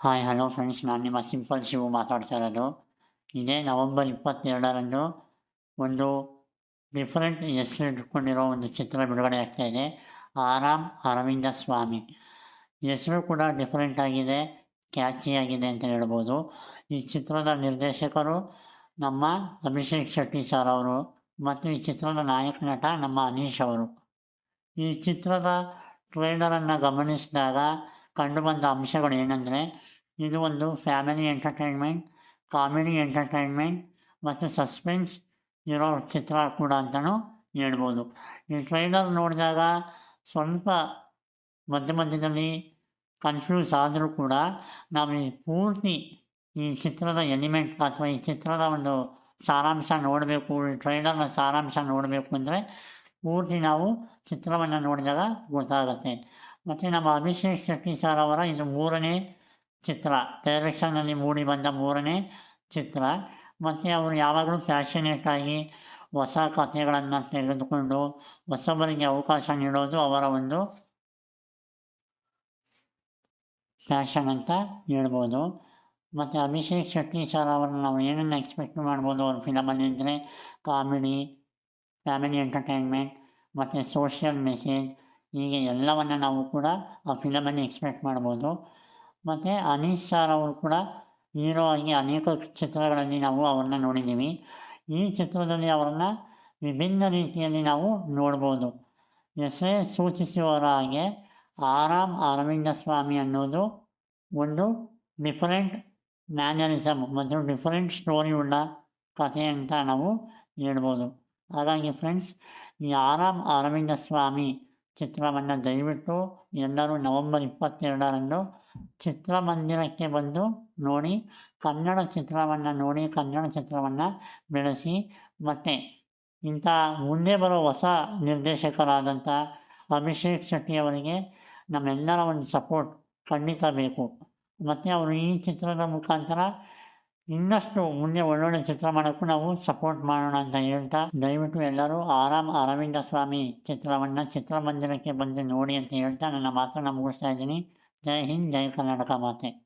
Hi, hello friends ನಾನು ನಿಮ್ಮ simple Shivu ಮಾತಾಡ್ತಾ ಇರೋದು. ಇದೇ ನವಂಬರ್ ಇಪ್ಪತ್ತೆರಡರಂದು ಒಂದು ಡಿಫ್ರೆಂಟ್ ಹೆಸರು ಇಟ್ಕೊಂಡಿರೋ ಒಂದು ಚಿತ್ರ ಬಿಡುಗಡೆ ಆಗ್ತಾ ಇದೆ. ಆರಾಮ್ ಅರವಿಂದ ಸ್ವಾಮಿ. ಹೆಸರು ಕೂಡ ಡಿಫ್ರೆಂಟ್ ಆಗಿದೆ ಕ್ಯಾಚಿ ಆಗಿದೆ ಅಂತ ಹೇಳ್ಬೋದು. ಈ ಚಿತ್ರದ ನಿರ್ದೇಶಕರು ನಮ್ಮ ಅಭಿಷೇಕ್ ಶೆಟ್ಟಿ ಸರ್ ಅವರು ಮತ್ತು ಈ ಚಿತ್ರದ ನಾಯಕ ನಟ ನಮ್ಮ ಅನೀಶ್ ಅವರು. ಈ ಚಿತ್ರದ ಟ್ರೈಲರನ್ನು ಗಮನಿಸಿದಾಗ ಕಂಡುಬಂದ ಅಂಶಗಳು ಏನಂದರೆ ಇದು ಒಂದು ಫ್ಯಾಮಿಲಿ ಎಂಟರ್ಟೈನ್ಮೆಂಟ್, ಕಾಮಿಡಿ ಎಂಟರ್ಟೈನ್ಮೆಂಟ್ ಮತ್ತು ಸಸ್ಪೆನ್ಸ್ ಇರೋ ಚಿತ್ರ ಕೂಡ ಅಂತಲೂ ಹೇಳ್ಬೋದು. ಈ ಟ್ರೈಲರ್ ನೋಡಿದಾಗ ಸ್ವಲ್ಪ ಮಧ್ಯ ಮಧ್ಯದಲ್ಲಿ ಕನ್ಫ್ಯೂಸ್ ಆದರೂ ಕೂಡ ನಾವು ಈ ಪೂರ್ತಿ ಈ ಚಿತ್ರದ ಎಲಿಮೆಂಟ್ ಅಥವಾ ಈ ಚಿತ್ರದ ಒಂದು ಸಾರಾಂಶ ನೋಡಬೇಕು, ಈ ಟ್ರೈಲರ್ನ ಸಾರಾಂಶ ನೋಡಬೇಕು ಅಂದರೆ ಪೂರ್ತಿ ನಾವು ಚಿತ್ರವನ್ನು ನೋಡಿದಾಗ ಗೊತ್ತಾಗುತ್ತೆ. ಮತ್ತು ನಮ್ಮ ಅಭಿಷೇಕ್ ಶೆಟ್ಟಿ ಸರ್ ಅವರ ಇದು ಮೂರನೇ ಚಿತ್ರ. ಡೈರೆಕ್ಷನ್ನಲ್ಲಿ ಮೂಡಿ ಬಂದ ಮೂರನೇ ಚಿತ್ರ. ಮತ್ತು ಅವರು ಯಾವಾಗಲೂ ಫ್ಯಾಷನೇಟ್ ಆಗಿ ಹೊಸ ಕಥೆಗಳನ್ನು ತೆಗೆದುಕೊಂಡು ಹೊಸಬರಿಗೆ ಅವಕಾಶ ನೀಡೋದು ಅವರ ಒಂದು ಫ್ಯಾಷನ್ ಅಂತ ಹೇಳ್ಬೋದು. ಮತ್ತು ಅಭಿಷೇಕ್ ಶೆಟ್ಟಿ ಸರ್ ಅವರನ್ನು ನಾವು ಏನನ್ನು ಎಕ್ಸ್ಪೆಕ್ಟ್ ಮಾಡ್ಬೋದು? ಅವ್ರ ಫಿಲಮಲ್ಲಿ ಅಂದರೆ ಕಾಮಿಡಿ, ಫ್ಯಾಮಿಲಿ ಎಂಟರ್ಟೈನ್ಮೆಂಟ್, ಮತ್ತು ಸೋಷಿಯಲ್ ಮೆಸೇಜ್ ಹೀಗೆ ಎಲ್ಲವನ್ನು ನಾವು ಕೂಡ ಆ ಫಿಲಮಲ್ಲಿ ಎಕ್ಸ್ಪೆಕ್ಟ್ ಮಾಡ್ಬೋದು. ಮತ್ತು ಅನೀಶ್ ಸರ್ ಅವರು ಕೂಡ ಹೀರೋ ಆಗಿ ಅನೇಕ ಚಿತ್ರಗಳಲ್ಲಿ ನಾವು ಅವ್ರನ್ನ ನೋಡಿದ್ದೀವಿ. ಈ ಚಿತ್ರದಲ್ಲಿ ಅವರನ್ನು ವಿಭಿನ್ನ ರೀತಿಯಲ್ಲಿ ನಾವು ನೋಡ್ಬೋದು. ಹೆಸರೇ ಸೂಚಿಸುವವರ ಹಾಗೆ ಆರಾಮ್ ಅರವಿಂದ ಸ್ವಾಮಿ ಅನ್ನೋದು ಒಂದು ಡಿಫರೆಂಟ್ ಮ್ಯಾನರಿಸಮ್ ಮತ್ತು ಡಿಫರೆಂಟ್ ಸ್ಟೋರಿ ಉಳ್ಳ ಕಥೆ ಅಂತ ನಾವು ಹೇಳ್ಬೋದು. ಹಾಗಾಗಿ ಫ್ರೆಂಡ್ಸ್ ಈ ಆರಾಮ್ ಅರವಿಂದ ಸ್ವಾಮಿ ಚಿತ್ರವನ್ನು ದಯವಿಟ್ಟು ಎಲ್ಲರೂ ನವೆಂಬರ್ ಇಪ್ಪತ್ತೆರಡರಂದು ಚಿತ್ರಮಂದಿರಕ್ಕೆ ಬಂದು ನೋಡಿ ಕನ್ನಡ ಚಿತ್ರವನ್ನು ನೋಡಿ, ಕನ್ನಡ ಚಿತ್ರವನ್ನು ಬೆಳೆಸಿ ಮತ್ತು ಇಂಥ ಮುಂದೆ ಬರೋ ಹೊಸ ನಿರ್ದೇಶಕರಾದಂಥ ಅಭಿಷೇಕ್ ಶೆಟ್ಟಿಯವರಿಗೆ ನಮ್ಮೆಲ್ಲರ ಒಂದು ಸಪೋರ್ಟ್ ಖಂಡಿತ ಬೇಕು. ಮತ್ತು ಅವರು ಈ ಚಿತ್ರದ ಮುಖಾಂತರ ಇನ್ನಷ್ಟು ಮುಂದೆ ಒಳ್ಳೊಳ್ಳೆ ಚಿತ್ರ ಮಾಡೋಕ್ಕೂ ನಾವು ಸಪೋರ್ಟ್ ಮಾಡೋಣ ಅಂತ ಹೇಳ್ತಾ ದಯವಿಟ್ಟು ಎಲ್ಲರೂ ಆರಾಮ್ ಅರವಿಂದ ಸ್ವಾಮಿ ಚಿತ್ರವನ್ನು ಚಿತ್ರಮಂದಿರಕ್ಕೆ ಬಂದು ನೋಡಿ ಅಂತ ಹೇಳ್ತಾ ನನ್ನ ಮಾತನ್ನು ಮುಗಿಸ್ತಾ ಇದ್ದೀನಿ. ಜೈ ಹಿಂದ್, ಜೈ ಕರ್ನಾಟಕ ಮಾತೆ.